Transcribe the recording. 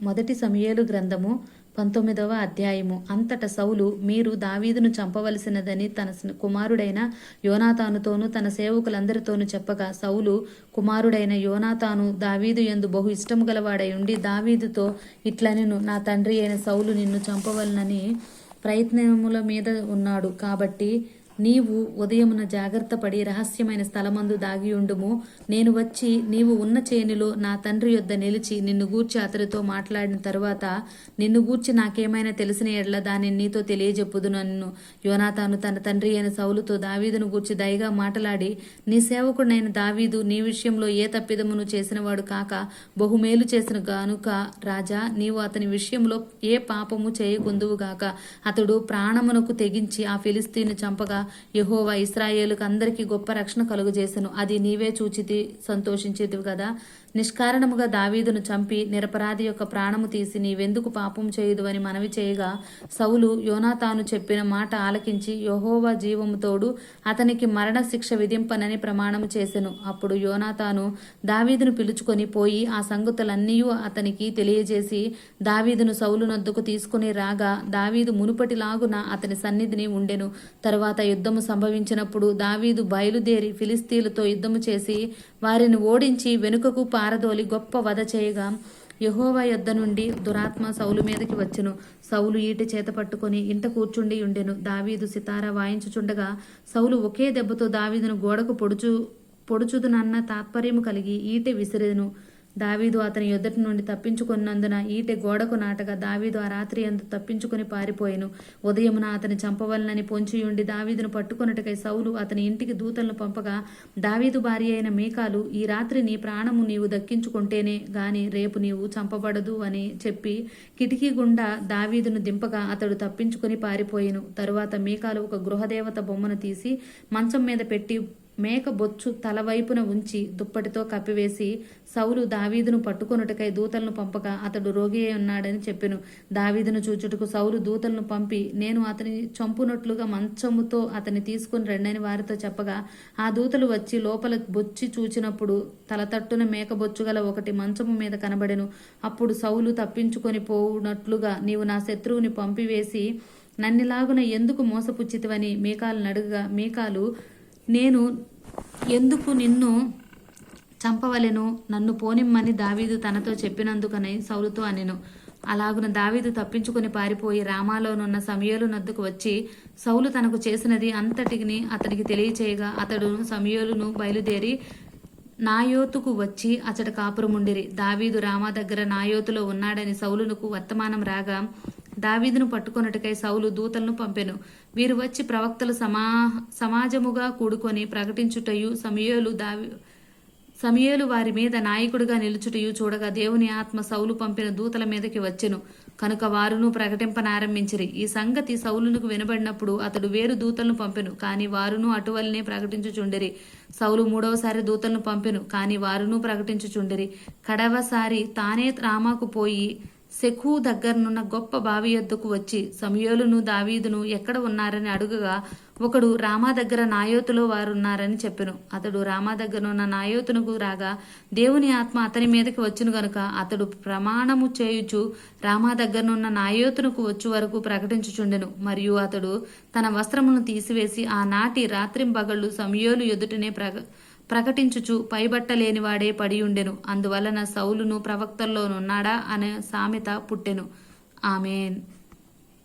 మొదటి సమయలు గ్రంథము పంతొమ్మిదవ అధ్యాయము. అంతట సౌలు మీరు దావీదును చంపవలసినదని తన కుమారుడైన యోనాతానుతోనూ తన సేవకులందరితోనూ చెప్పగా సౌలు కుమారుడైన యోనాతాను దావీదు ఎందు బహు ఇష్టము గలవాడై ఉండి దావీదుతో ఇట్లనెను నా తండ్రి అయిన సౌలు నిన్ను చంపవలనని ప్రయత్నముల మీద ఉన్నాడు. కాబట్టి నీవు ఉదయమున జాగ్రత్త పడి రహస్యమైన స్థలమందు దాగియుండుము నేను వచ్చి నీవు ఉన్న చేనిలో నా తండ్రి యొద్ద నిలిచి నిన్ను గూర్చి అతడితో మాట్లాడిన తరువాత నిన్ను గూర్చి నాకేమైనా తెలిసిన ఎడ్ల దానిని నీతో తెలియజెప్పుదు నన్ను. యోనాతాను తన తండ్రి అయిన సౌలుతో దావీదును గూర్చి దయగా మాట్లాడి నీ సేవకుడైన దావీదు నీ విషయంలో ఏ తప్పిదమును చేసినవాడు కాక బహుమేలు చేసిన గానుక రాజా నీవు అతని విషయంలో ఏ పాపము చేయకుందువుగాక అతడు ప్రాణమునకు తెగించి ఆ ఫిలిస్తీను చంపగా యెహోవా ఇస్రాయేలుకు అందరికీ గొప్ప రక్షణ కలుగజేసెను. అది నీవే చూచితి సంతోషించేది కదా. నిష్కారణముగా దావీదును చంపి నిరపరాధి యొక్క ప్రాణము తీసి నీవెందుకు పాపం చేయదు అని మనవి చేయగా సౌలు యోనాతాను చెప్పిన మాట ఆలకించి యహోవా జీవముతోడు అతనికి మరణ శిక్ష విధింపనని ప్రమాణము చేసెను. అప్పుడు యోనాతాను దావీదును పిలుచుకొని పోయి ఆ సంగతులన్నీ అతనికి తెలియజేసి దావీదును సౌలు నొద్దకు తీసుకుని రాగా దావీదు మునుపటిలాగున అతని సన్నిధిని ఉండెను. తరువాత యుద్ధము సంభవించినప్పుడు దావీదు బయలుదేరి ఫిలిస్తీన్లతో యుద్ధము చేసి వారిని ఓడించి వెనుకకు పారదోలి గొప్ప వధ చేయగా యహోవ యొద్ద నుండి దురాత్మ సౌలు మీదకి వచ్చెను. సౌలు ఈట చేత పట్టుకొని ఇంట కూర్చుండి ఉండెను. దావీదు సితారా వాయించుచుండగా సౌలు ఒకే దెబ్బతో దావీదును గోడకు పొడుచు పొడుచుదునన్న తాత్పర్యము కలిగి ఈటె విసిరేను దావీదు అతని ఎదుటి నుండి తప్పించుకున్నందున ఈటె గోడకు నాటగా దావీదు ఆ రాత్రి అందు తప్పించుకుని పారిపోయెను. ఉదయమున అతని చంపవలనని పొంచియుండి దావీదును పట్టుకొనుటకై సౌలు అతని ఇంటికి దూతలను పంపగా దావీదు భార్య అయిన మీకాలు ఈ రాత్రి నీ ప్రాణము నీవు దక్కించుకుంటేనే గాని రేపు నీవు చంపబడదు అని చెప్పి కిటికీ గుండా దావీదును దింపగా అతడు తప్పించుకుని పారిపోయెను. తరువాత మీకాలు ఒక గృహదేవత బొమ్మను తీసి మంచం మీద పెట్టి మేక బొచ్చు తలవైపున ఉంచి దుప్పటితో కప్పివేసి సౌలు దావీదును పట్టుకొనుటకై దూతలను పంపగా అతడు రోగి అయి ఉన్నాడని చెప్పెను. దావీదును చూచుటకు సౌలు దూతలను పంపి నేను అతని చంపునట్లుగా మంచముతో అతని తీసుకుని రెండని వారితో చెప్పగా ఆ దూతలు వచ్చి లోపల బొచ్చి చూచినప్పుడు తలతట్టున మేక బొచ్చు గల ఒకటి మంచము మీద కనబడెను. అప్పుడు సౌలు తప్పించుకొని పోవునట్లుగా నీవు నా శత్రువుని పంపివేసి నన్నిలాగున ఎందుకు మోసపుచ్చితివని మీకాలు నడుగా మీకాలు నేను ఎందుకు నిన్ను చంపవలెను? నన్ను పోనిమ్మని దావీదు తనతో చెప్పినందుకని సౌలుతో అనెను. అలాగున దావీదు తప్పించుకొని పారిపోయి రామాలోనున్న సమయోలు నద్దుకు వచ్చి సౌలు తనకు చేసినది అంతటిని అతనికి తెలియచేయగా అతడు సమయోలును బయలుదేరి నాయోతుకు వచ్చి అతడు కాపురముండిరి. దావీదు రామా దగ్గర నాయోతులో ఉన్నాడని సౌలునకు వర్తమానం రాగా దావీదును పట్టుకొనుటకై సౌలు దూతలను పంపెను. వీరు వచ్చి ప్రవక్తలు సమా సమాజముగా కూడుకొని ప్రకటించుటయు సమయోలు దావి సమయలు వారి మీద నాయకుడిగా నిలుచుటయు చూడగా దేవుని ఆత్మ సౌలు పంపిన దూతల మీదకి వచ్చెను. కనుక వారును ప్రకటింపనారంభించిరి. ఈ సంగతి సౌలునకు వినబడినప్పుడు అతడు వేరు దూతలను పంపెను కానీ వారును అటువలనే ప్రకటించుచుండిరి. సౌలు మూడవసారి దూతలను పంపెను కానీ వారును ప్రకటించుచుండిరి. కడవసారి తానే రామాకు పోయి సెఖు దగ్గరనున్న గొప్ప బావి యొద్దకు వచ్చి సమయోలును దావీదును ఎక్కడ ఉన్నారని అడుగగా ఒకడు రామా దగ్గర నాయోతులో వారున్నారని చెప్పెను. అతడు రామా దగ్గరనున్న నాయోతునకు రాగా దేవుని ఆత్మ అతని మీదకి వచ్చును గనుక అతడు ప్రమాణము చేయుచు రామా దగ్గరనున్న నాయోతునకు వచ్చు వరకు ప్రకటించుచుండెను. మరియు అతడు తన వస్త్రమును తీసివేసి ఆనాటి రాత్రింబగళ్ళు సమయోలు ఎదుటనే ప్రక ప్రకటించుచు పైబట్టలేనివాడే పడియుండెను. అందువలన సౌలును ప్రవక్తల్లోనున్నాడా? అనే సామెత పుట్టెను. ఆమెన్.